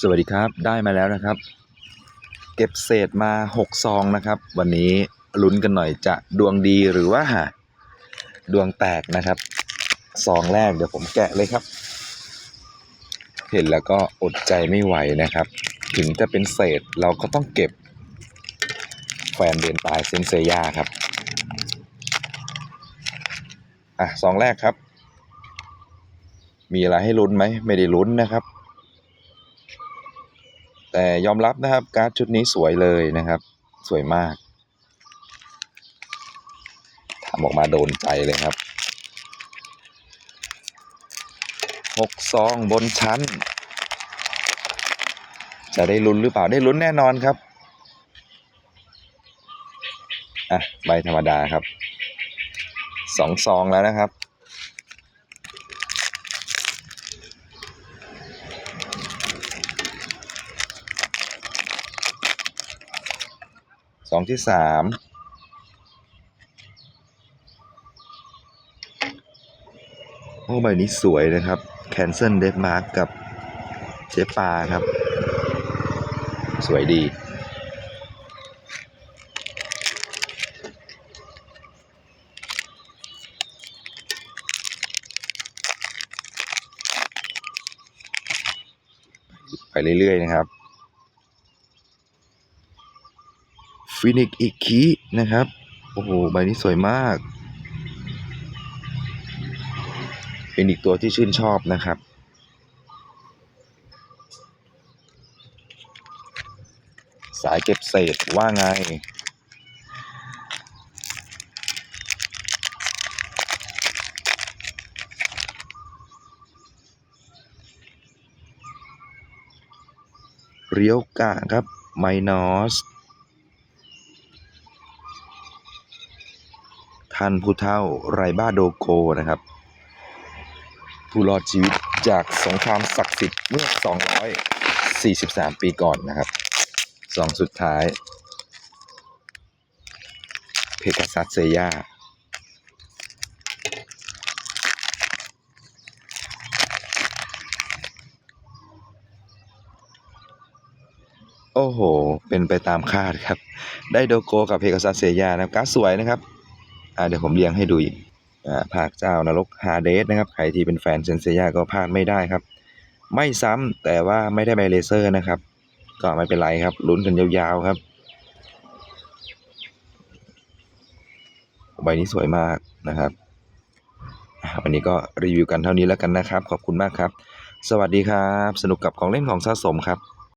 สวัสดีครับ ได้มาแล้วนะครับ เก็บเศษมา6ซองนะครับ วันนี้ลุ้นกันหน่อยจะดวงดีหรือว่าดวงแตกนะครับซองแรกเดี๋ยวผมแกะเลยครับ เห็นแล้วก็อดใจไม่ไหวนะครับ ถึงจะเป็นเศษเราก็ต้องเก็บ แฟนเดนตายเซนเซย่าครับ อะซองแรกครับ มีอะไรให้ลุ้นไหมไม่ได้ลุ้นนะครับ แต่ยอมรับนะครับการ์ดชุดนี้สวยเลยนะครับ สวยมากทำออกมาโดนใจเลยครับหกซองบนชั้น จะได้ลุ้นหรือเปล่าได้ลุ้นแน่นอนครับอะใบธรรมดาครับสองซองแล้วนะครับ องที่สามโอ้ใบนี้สวยนะครับ Cancel d e a d Mark กับเจปาครับ สวยดี ไปเรื่อย ๆ นะครับ ฟินิกอีกคีนะครับ โอ้โห ใบนี้สวยมาก เป็นอีกตัวที่ชื่นชอบนะครับ สายเก็บเศษว่าไงเรียวกะครับไมนอส ท่านผู้เท่าไรบ้าโดโกนะครับ ผู้รอดชีวิตจากสงครามศักดิ์สิทธิ์เมื่อ 243 ปีก่อนนะครับสองสุดท้าย เพกาซัสเซย่าโอ้โห เป็นไปตามคาดครับ ได้โดโกกับเพกาซัสเซย่านะครับการสวยนะครับ เดี๋ยวผมเรียงให้ดูอีกอ่าภาคเจ้านรกฮาเดสนะครับ ใครที่เป็นแฟนเซนเซียก็พลาดไม่ได้ครับ ไม่ซ้ำแต่ว่าไม่ได้ใบเลเซอร์นะครับ ก็ไม่เป็นไรครับลุ้นกันยาวๆครับ ใบนี้สวยมากนะครับ วันนี้ก็รีวิวกันเท่านี้แล้วกันนะครับ ขอบคุณมากครับ สวัสดีครับ สนุกกับของเล่นของสะสมครับ